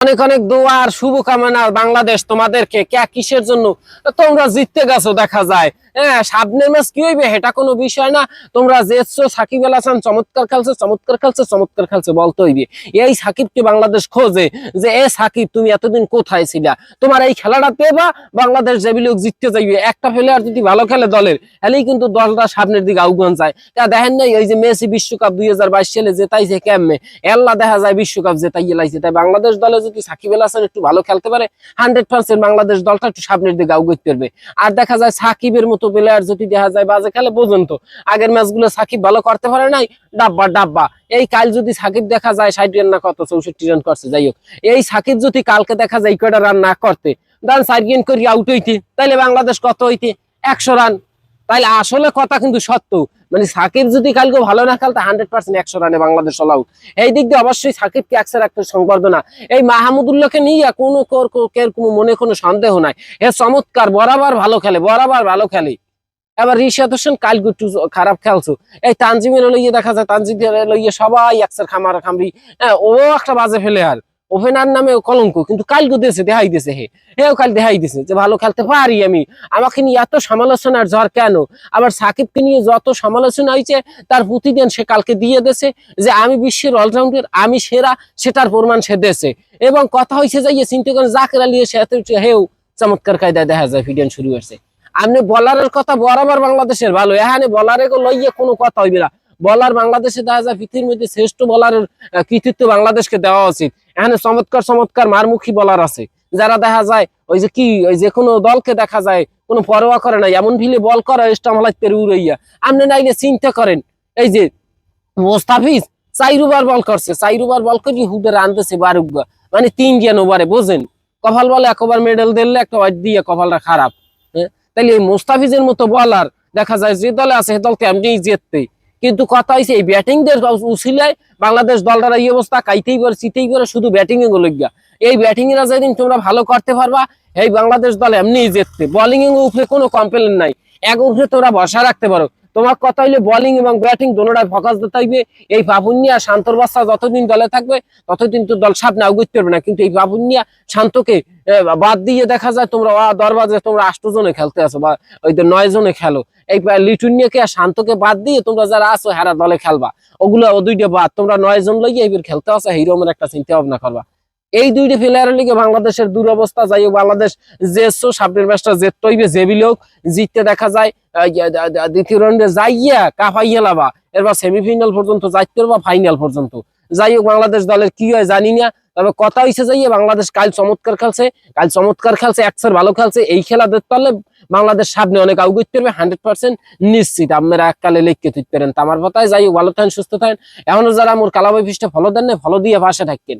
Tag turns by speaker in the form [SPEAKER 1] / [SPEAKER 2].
[SPEAKER 1] অনেক অনেক দোয়া আর শুভকামনা বাংলাদেশ তোমাদেরকে। কে কিসের জন্য? তোমরা জিততে গেছো, দেখা যায়। হ্যাঁ সামনের ম্যাচ কি হইবে? এটা কোনো বিষয় না। তোমরা জেতছো, সাকিব আল হাসান চমৎকার খেলছে চমৎকার খেলছে চমৎকার খেলছে, বলতে হইবে। এই সাকিবকে বাংলাদেশ খোঁজে যে, এ সাকিব, তুমি এতদিন কোথায় ছিলা? তোমার এই খেলাটা পেবা বাংলাদেশ যেবি লোক জিততে যাইবে। একটা প্লেয়ার যদি ভালো খেলে দলের, তাহলেই কিন্তু দলটা সামনের দিকে আউগান যায়। তা দেখেন নাই ওই যে মেসি বিশ্বকাপ দুই হাজার বাইশ সালে জেতাইছে কেমনে? এল্লা দেখা যায় বিশ্বকাপ জেতাইয়ে লাইছে। তাই বাংলাদেশ দলে যদি সাকিব আল হাসান একটু ভালো খেলতে পারে? হান্ড্রেড পার্সেন্ট বাংলাদেশ দলটা একটু সামনের দিকে আউগতে পারবে। আর দেখা যায় সাকিবের মতো প্লেয়ার যদি দেখা যায় বাজে খেলে, বোঝেন তো, আগের ম্যাচগুলো সাকিব ভালো করতে পারে নাই, ডাব্বা ডাব্বা। এই কাল যদি সাকিব দেখা যায়, ষাট রান না কত চৌষট্টি রান করছে, যাই হোক। এই সাকিব যদি কালকে দেখা যায় কয়টা রান না করতে দান সাইড গেন করি আউট হইতে। তাইলে বাংলাদেশ কত হইতে? একশো রান। তাইলে আসলে কথা কিন্তু সত্য। মানে সাকিব যদি কালকে ভালো না খেলতে হান্ড্রেড পার্সেন্ট একশো রানে বাংলাদেশ অল আউট এই দিক দিয়ে অবশ্যই সাকিবকে একশো রাখতে সংবর্ধনা। এই মাহমুদুল্লাহকে নিয়ে কোনো কোনো মনে কোনো সন্দেহ নাই। এ চমৎকার, বরাবর ভালো খেলে, বরাবর ভালো খেলে। এবার রিশাদ হোসেন কাল একটু খারাপ খেলছো। এই তানজিমের লইয়ে দেখা যায়, তানজিমের লইয়ে সবাই একসার খামার খামরি। হ্যাঁ ও একটা বাজে ফেলে আর ওপেনার নামে কলঙ্ক, কিন্তু কাল দিয়েছে দেখাই দিয়েছে হে। হেও কাল দেখাই দিয়েছে যে ভালো খেলতে পারি আমি। আমাকে নিয়ে এত সমালোচনার জ্বর কেন? আবার সাকিবকে নিয়ে যত সমালোচনা হয়েছে তার প্রতিদিন সে কালকে দিয়ে দেছে যে আমি বিশ্বের অলরাউন্ডার আমি সেরা, সেটার প্রমাণ সে দেছে। এবং কথা হয়েছে যে ইয়ে চিন্তা করেন জাকের আলিয়ে সে হেও চমৎকার কায়দায় দেখা যায় ভিডিও শুরু হয়েছে। আপনি বলারের কথা বরাবর বাংলাদেশের ভালো এখানে বলারে লইয়ে কোনো কথা হইবে না। বলার বাংলাদেশে দেখা যায় পৃথিবীর মধ্যে শ্রেষ্ঠ বলারের কৃতিত্ব বাংলাদেশকে দেওয়া উচিত। এখানে চমৎকার চমৎকার মারমুখী বলার আছে। যারা দেখা যায় ওই যে কি, ওই যে কোনো দলকে দেখা যায় কোনো পরোয়া করে না এমন ভিলে বল করে ইস্টামলাইত পেরে উড়াইয়া আপনি নাইলে চিন্তা করেন, এই যে মোস্তাফিজ চাইরুবার বল করছে, চাইরুবার বল করি হুদে রানতেছে বারুগা মানে তিন জ্ঞান ওভারে বোঝেন? কপাল বলে একবার মেডেল দিলে একটা ওয়াইট দিয়ে কপালটা খারাপ হ্যাঁ? তাইলে এই মোস্তাফিজের মতো বলার দেখা যায় যে দলে আছে, সে দলকে তেমনি জিততে কিন্তু কথা হয়েছে এই ব্যাটিং দের উছিলায় বাংলাদেশ দলটার এই অবস্থা, কাইতেই পারে, চিতেই পারে, শুধু ব্যাটিং এ গলজ্ঞা এই ব্যাটিং এরা যেদিন তোমরা ভালো করতে পারবা, এই বাংলাদেশ দল এমনিই জিততে বোলিং এর উপরে কোনো কমপ্লেন নাই। এক উপরে তোমরা ভরসা রাখতে পারো। তোমার কথা হইলে বোলিং এবং ব্যাটিং দোনোটাই ফোকাস দিতে হইবে। এই পাপুনিয়া শান্তর বাচ্চা যতদিন দলে থাকবে, ততদিন তো দল সামনে আগুতে পারবে না। কিন্তু এই পাপুনিয়া শান্তকে বাদ দিয়ে দেখা যায় তোমরা দরবাজে তোমরা আষ্ট জনে খেলতে আছো বা ওই যে নয় জনে খেলো। এই লিটুনিয়াকে আর শান্তকে বাদ দিয়ে তোমরা যারা আছো, হেরা দলে খেলবা। ওগুলো ও দুইটা বাদ। তোমরা নয় জন লইয়ে এইবার খেলতে আসো হিরোমের একটা চিন্তা ভাবনা করবা। এই দুইটা প্লেয়ারের লিগে বাংলাদেশের দুরবস্থা, যাই হোক বাংলাদেশ জেসো সামনের ম্যাচটা জেত তৈবে জেবিল হোক জিততে দেখা যায়। দ্বিতীয় রাউন্ডে যাইয়া কাফাইয়া লাবা। এরপর সেমিফাইনাল পর্যন্ত যাইতে পারবা ফাইনাল পর্যন্ত। যাই হোক, বাংলাদেশ দলের কি হয় জানি না, তবে কথা হইছে যাইয়ে বাংলাদেশ কাল চমৎকার খেলছে, কাল চমৎকার খেলছে একসার ভালো খেলছে, এই খেলা দেখতে পারলে বাংলাদেশ সামনে অনেক আউগত পারবে হান্ড্রেড পার্সেন্ট নিশ্চিত। আপনারা এককালে লিখতে তুলতে পারেন। আমার কথায় যাই হোক, ভালো থাকেন, সুস্থ থাকেন। এখনও যারা মোর কালাবাই ফিসটা ফলো দেন না ফলো দিয়ে পাশে থাকেন